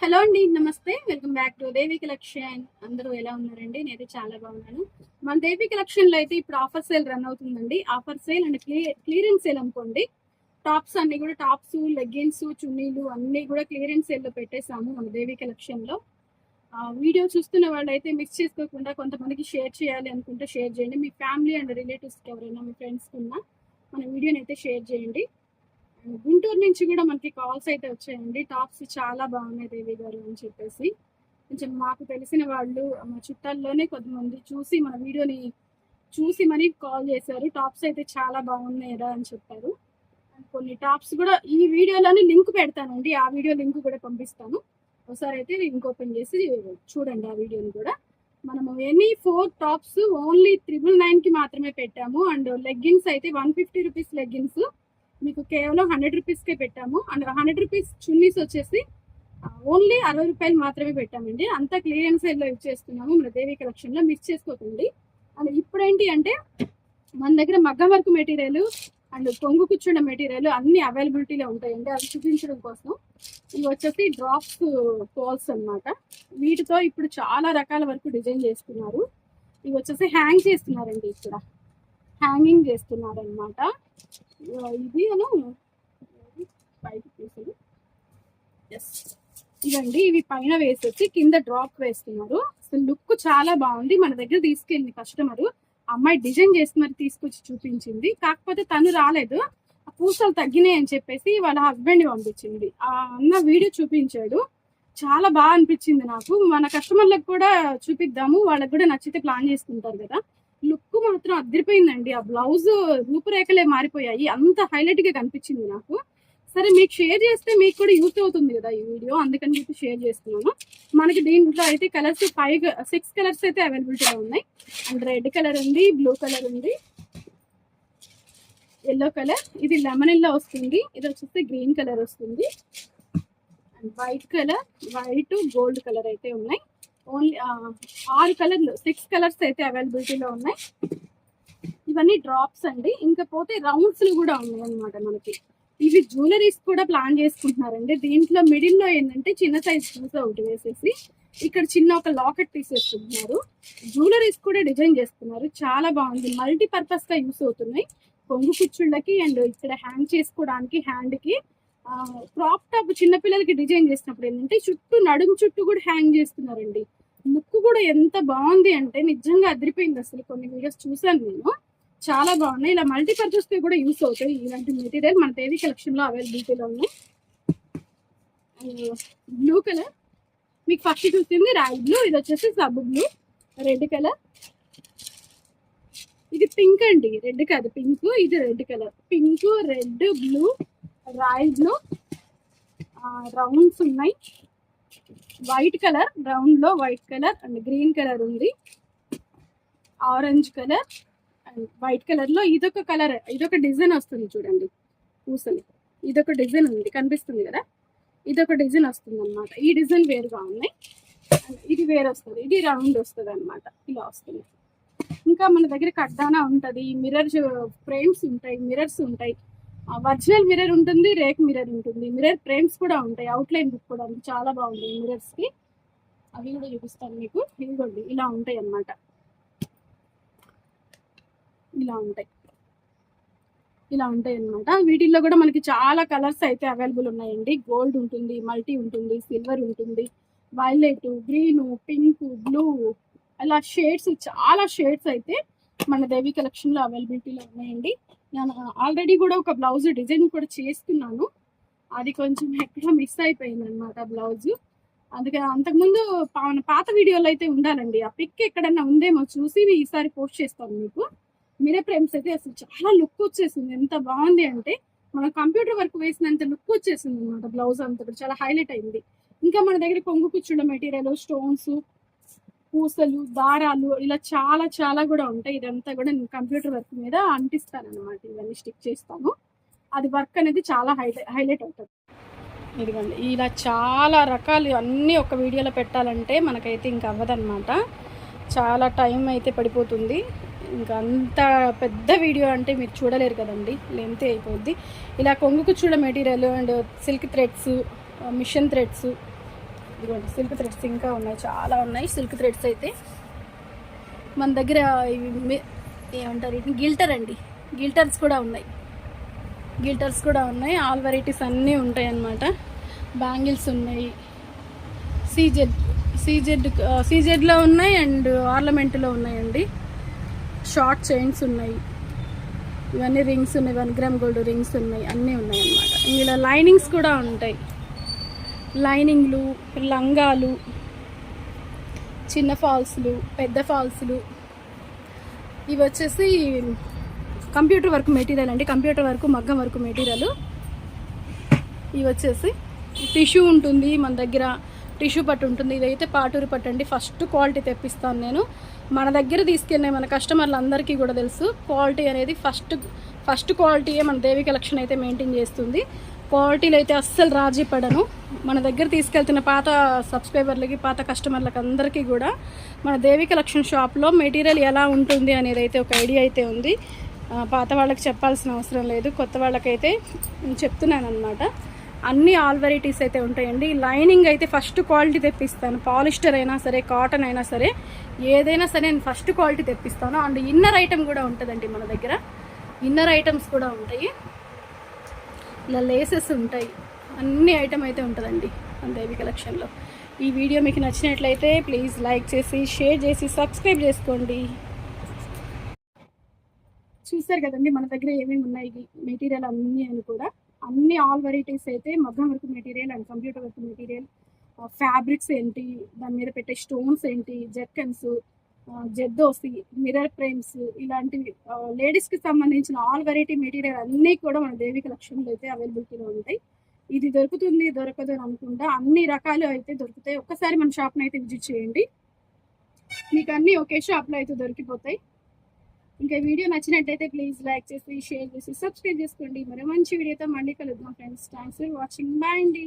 Hello అండి నమస్తే. Welcome back to Devi collection. అందరూ ఎలా ఉన్నారండి? నేనైతే చాలా బాగున్నాను. మన దేవి కలెక్షన్లో అయితే ఇప్పుడు ఆఫర్ సేల్ రన్ అవుతుందండి. Offer sale and clearance sale అనుకోండి. టాప్స్ అన్ని కూడా టాప్స్ లెగ్గిన్స్ చున్నీలు అన్ని కూడా క్లియరెన్స్ సేల్లో మన దేవి కలెక్షన్లో ఆ, వీడియో చూస్తున్న వాళ్ళైతే మిస్ చేసుకోకుండా కొంతమందికి షేర్ చేయాలి అనుకుంటే షేర్ చేయండి. మీ ఫ్యామిలీ అండ్ రిలేటివ్స్కి ఎవరైనా మీ ఫ్రెండ్స్కి ఉన్నా మన వీడియోని అయితే షేర్ చేయండి. గుంటూరు నుంచి కూడా మనకి కాల్స్ అయితే వచ్చాయండి. టాప్స్ చాలా బాగున్నాయి దేవి గారు అని చెప్పేసి. కొంచెం మాకు తెలిసిన వాళ్ళు మా చుట్టాల్లోనే కొంతమంది చూసి మన వీడియోని చూసి మరీ కాల్ చేశారు. టాప్స్ అయితే చాలా బాగున్నాయిరా అని చెప్పారు. అండ్ కొన్ని టాప్స్ కూడా ఈ వీడియోలోనే లింక్ పెడతానండి. ఆ వీడియో లింక్ కూడా పంపిస్తాను. ఒకసారి అయితే లింక్ ఓపెన్ చేసి చూడండి ఆ వీడియోని కూడా. మనము any four tops only triple నైన్కి మాత్రమే పెట్టాము. అండ్ లెగ్గిన్స్ అయితే వన్ ఫిఫ్టీ రూపీస్ లెగ్గిన్స్. మీకు కేవలం హండ్రెడ్ రూపీస్కే పెట్టాము. అండ్ హండ్రెడ్ రూపీస్ చున్నీస్ వచ్చేసి ఓన్లీ అరవై రూపాయలు మాత్రమే పెట్టామండి. అంతా క్లియరెన్స్లో ఇచ్చేస్తున్నాము మన దేవి కలెక్షన్లో మిస్ చేసుకోకండి. అండ్ ఇప్పుడేంటి అంటే మన దగ్గర మగ్గం వర్క్ మెటీరియల్ అండ్ కొంగు కూర్చున్న మెటీరియల్ అన్ని అవైలబిలిటీలో ఉంటాయండి. అవి చూపించడం కోసం. ఇవి వచ్చేసి డ్రాప్స్ ఫాల్స్ అన్నమాట. వీటితో ఇప్పుడు చాలా రకాల వరకు డిజైన్ చేస్తున్నారు. ఇవి వచ్చేసి హ్యాంగ్ చేస్తున్నారండి ఇక్కడ. హ్యాంగింగ్ చేస్తున్నారు అనమాట ఇది అను. పైకి తీసేది ఎస్ ఇదండి ఇవి పైన వేసేసి కింద డ్రాప్ వేస్తున్నారు. అసలు లుక్ చాలా బాగుంది. మన దగ్గర తీసుకెళ్ళింది కస్టమర్. అమ్మాయి డిజైన్ చేసి మరి తీసుకొచ్చి చూపించింది. కాకపోతే తను రాలేదు. ఆ పూసలు తగ్గినాయి అని చెప్పేసి వాళ్ళ హస్బెండ్ పంపించింది. ఆ అన్న వీడియో చూపించాడు. చాలా బాగా అనిపించింది నాకు. మన కస్టమర్లకు కూడా చూపిద్దాము. వాళ్ళకి కూడా నచ్చితే ప్లాన్ చేసుకుంటారు కదా. లుక్ మాత్రం అదిరిపోయిందండి. ఆ బ్లౌజ్ రూపురేఖలే మారిపోయాయి. అంత హైలైట్గా కనిపించింది నాకు. సరే మీకు షేర్ చేస్తే మీకు కూడా యూస్ అవుతుంది కదా ఈ వీడియో. అందుకని చెప్పి షేర్ చేస్తున్నాను. మనకి దీంట్లో అయితే కలర్స్ ఫైవ్ సిక్స్ కలర్స్ అయితే అవైలబిలిటీలో ఉన్నాయి. అండ్ రెడ్ కలర్ ఉంది బ్లూ కలర్ ఉంది ఎల్లో కలర్. ఇది లెమన్ ఎల్లో వస్తుంది. ఇది వచ్చేసి గ్రీన్ కలర్ వస్తుంది. And white colour white gold colour అయితే ఉన్నాయి. ఓన్లీ ఆరు కలర్లు సిక్స్ కలర్స్ అయితే అవైలబిలిటీలో ఉన్నాయి. ఇవన్నీ డ్రాప్స్ అండి. ఇంకా పోతే రౌండ్స్ కూడా ఉన్నాయి అనమాట మనకి. ఇవి జ్యువెలరీస్ కూడా ప్లాన్ చేసుకుంటున్నారండి. దీంట్లో మిడిల్లో ఏంటంటే చిన్న సైజ్ జ్యూస్ ఒకటి వేసేసి ఇక్కడ చిన్న ఒక లాకెట్ తీసేసుకుంటున్నారు జ్యువెలరీస్ కూడా డిజైన్ చేస్తున్నారు. చాలా బాగుంది. మల్టీ పర్పస్గా యూస్ అవుతున్నాయి. కొంగు కుచ్చుళ్ళకి అండ్ ఇక్కడ హ్యాంగ్ చేసుకోవడానికి హ్యాండ్కి క్రాప్ టాప్ చిన్నపిల్లలకి డిజైన్ చేసినప్పుడు ఏంటంటే చుట్టూ నడుము చుట్టూ కూడా హ్యాంగ్ చేస్తున్నారండి. లుక్ కూడా ఎంత బాగుంది అంటే నిజంగా అదిరిపోయింది అసలు. కొన్ని వీడియోస్ చూసాను నేను. చాలా బాగున్నాయి. ఇలా మల్టీపర్పస్కి కూడా యూస్ అవుతాయి. ఇలాంటి మెటీరియల్ మన దేవి కలెక్షన్లో అవైలబిలిటీలో ఉన్నాయి. బ్లూ కలర్ మీకు ఫస్ట్ చూస్తుంది రాయల్ బ్లూ ఇది వచ్చేసి సబ్ బ్లూ రెడ్ కలర్ ఇది పింక్ అండి. రెడ్ కాదు పింక్ ఇది red colour pink red blue royal rounds ఉన్నాయి. వైట్ కలర్ రౌండ్లో white colour and green colour ఉంది. ఆరెంజ్ కలర్ అండ్ వైట్ కలర్లో ఇదొక కలర్ ఇదొక డిజైన్ వస్తుంది చూడండి. పూసలు ఇదొక డిజైన్ ఉంది కనిపిస్తుంది కదా? ఇదొక డిజైన్ వస్తుంది అనమాట ఈ డిజైన్ వేరుగా ఉన్నాయి. ఇది వేరు వస్తుంది ఇది రౌండ్ వస్తుంది అనమాట ఇలా వస్తుంది. ఇంకా మన దగ్గర కడ్డానా ఉంటుంది మిర్రర్ ఫ్రేమ్స్ ఉంటాయి మిర్రర్స్ ఉంటాయి. ఒరిజినల్ మిర్రర్ ఉంటుంది రేక్ మిర్రర్ ఉంటుంది. మిర్రర్ ఫ్రేమ్స్ కూడా ఉంటాయి. అవుట్లైన్ బుక్ కూడా ఉంది. చాలా బాగుంది మిర్రర్స్కి. అవి కూడా చూపిస్తాను మీకు. ఇదిగోండి ఇలా ఉంటాయి అన్నమాట. ఇలా ఉంటాయి. ఇలా ఉంటాయి అన్నమాట. వీటిల్లో కూడా మనకి చాలా కలర్స్ అయితే అవైలబుల్ ఉన్నాయండి. గోల్డ్ ఉంటుంది మల్టీ ఉంటుంది సిల్వర్ ఉంటుంది వైలెట్ గ్రీన్ పింక్ బ్లూ అలా షేడ్స్ చాలా షేడ్స్ అయితే మన దేవి కలెక్షన్లో అవైలబిలిటీలో ఉన్నాయండి. నేను ఆల్రెడీ కూడా ఒక బ్లౌజ్ డిజైన్ కూడా చేస్తున్నాను. అది కొంచెం ఎక్కడ మిస్ అయిపోయింది అనమాట బ్లౌజ్. అందుకే అంతకుముందు పా- పాత వీడియోలు అయితే ఉండాలండి. ఆ పిక్ ఎక్కడన్నా ఉందేమో చూసి ఈసారి పోస్ట్ చేస్తాను మీకు. మీరే ఫ్రేమ్స్ అయితే అసలు చాలా లుక్ వచ్చేసింది. ఎంత బాగుంది అంటే మన కంప్యూటర్ వర్క్ వేసినంత లుక్ వచ్చేసింది అనమాట బ్లౌజ్ అంతా కూడా. చాలా హైలైట్ అయింది. ఇంకా మన దగ్గర కొంగు కూర్చున్న మెటీరియల్ స్టోన్స్ పూసలు దారాలు ఇలా చాలా చాలా కూడా ఉంటాయి. ఇదంతా కూడా నేను కంప్యూటర్ వర్క్ మీద అంటిస్తాను అనమాట ఇవన్నీ స్టిక్ చేస్తాను. అది వర్క్ అనేది చాలా హైలైట్ హైలైట్ అవుతుంది. ఇదిగోండి. ఇలా చాలా రకాలు అన్నీ ఒక వీడియోలో పెట్టాలంటే మనకైతే ఇంకా అవ్వదన్నమాట. చాలా టైం అయితే పడిపోతుంది. ఇంకా అంత పెద్ద వీడియో అంటే మీరు చూడలేరు కదండి. లెంత్ అయిపోద్ది. ఇలా కొంగుకు చూడ material and silk threads machine threads ఇదిగోండి సిల్క్ థ్రెడ్స్ ఇంకా ఉన్నాయి చాలా ఉన్నాయి. సిల్క్ థ్రెడ్స్ అయితే మన దగ్గర ఇవి ఏమంటారు వీటిని? గిల్టర్ అండి. గిల్టర్స్ కూడా ఉన్నాయి. గిల్టర్స్ కూడా ఉన్నాయి. ఆల్ వెరైటీస్ అన్నీ ఉంటాయి అన్నమాట బ్యాంగిల్స్ ఉన్నాయి. సీజెడ్ సీజెడ్ సీజెడ్లో ఉన్నాయి అండ్ ఆర్నమెంట్లో ఉన్నాయండి. షార్ట్ చైన్స్ ఉన్నాయి. ఇవన్నీ రింగ్స్ ఉన్నాయి. వన్ గ్రామ్ గోల్డ్ రింగ్స్ ఉన్నాయి. అన్నీ ఉన్నాయి అన్నమాట ఇలా లైనింగ్స్ కూడా ఉంటాయి. లైనింగ్లు లంగాలు చిన్న ఫాల్స్లు పెద్ద ఫాల్స్లు. ఇవి వచ్చేసి కంప్యూటర్ వర్క్ మెటీరియల్ అండి. కంప్యూటర్ వర్క్ మగ్గం వర్క్ మెటీరియల్. ఇవి వచ్చేసి టిష్యూ ఉంటుంది మన దగ్గర. టిష్యూ పట్టు ఉంటుంది. ఇదైతే పాటూరు పట్టు అండి. ఫస్ట్ క్వాలిటీ తెప్పిస్తాను నేను. మన దగ్గర తీసుకెళ్ళే మన కస్టమర్లు అందరికీ కూడా తెలుసు క్వాలిటీ అనేది ఫస్ట్ ఫస్ట్ క్వాలిటీయే మన దేవి కలెక్షన్ అయితే మెయింటైన్ చేస్తుంది. క్వాలిటీలు అయితే అస్సలు రాజీ పడను. మన దగ్గర తీసుకెళ్తున్న పాత సబ్స్క్రైబర్లకి పాత కస్టమర్లకి అందరికీ కూడా మన దేవి కలెక్షన్ షాప్లో మెటీరియల్ ఎలా ఉంటుంది అనేది అయితే ఒక ఐడియా అయితే ఉంది. పాత వాళ్ళకి చెప్పాల్సిన అవసరం లేదు. కొత్త వాళ్ళకైతే నేను చెప్తున్నాను అనమాట అన్ని ఆల్ వెరైటీస్ అయితే ఉంటాయండి. లైనింగ్ అయితే ఫస్ట్ క్వాలిటీ తెప్పిస్తాను. పాలిస్టర్ అయినా సరే కాటన్ అయినా సరే ఏదైనా సరే నేను ఫస్ట్ క్వాలిటీ తెప్పిస్తాను. అండ్ ఇన్నర్ ఐటమ్ కూడా ఉంటుందండి మన దగ్గర. ఇన్నర్ ఐటమ్స్ కూడా ఉంటాయి. ఇలా లేసెస్ ఉంటాయి. అన్ని ఐటమ్ అయితే ఉంటుందండి మన దేవి కలెక్షన్లో ఈ వీడియో మీకు నచ్చినట్లయితే ప్లీజ్ లైక్ చేసి షేర్ చేసి సబ్స్క్రైబ్ చేసుకోండి. చూస్తారు కదండి మన దగ్గర ఏమేమి ఉన్నాయి? మెటీరియల్ అన్నీ అని కూడా. అన్ని ఆల్ వెరైటీస్ అయితే మగ్గం work material and computer work material fabrics ఏంటి దాని మీద పెట్టే స్టోన్స్ ఏంటి జర్కన్స్ జెద్దోసి మిర్రర్ ఫ్రేమ్స్ ఇలాంటివి లేడీస్కి సంబంధించిన ఆల్ వెరైటీ మెటీరియల్ అన్నీ కూడా మన దేవిక లక్ష్యంలో అయితే అవైలబిలిటీలో ఉంటాయి. ఇది దొరుకుతుంది దొరకదు అని అనుకుంటా. అన్ని రకాలు అయితే దొరుకుతాయి. ఒక్కసారి మన షాప్ని అయితే విజిట్ చేయండి. మీకు అన్ని ఒకే షాప్లో అయితే దొరికిపోతాయి. ఇంకా వీడియో నచ్చినట్టయితే ప్లీజ్ లైక్ చేసి షేర్ చేసి సబ్స్క్రైబ్ చేసుకోండి. మరి మంచి వీడియోతో మళ్ళీ కలుద్దాం friends. Thanks for watching. Bye అండి.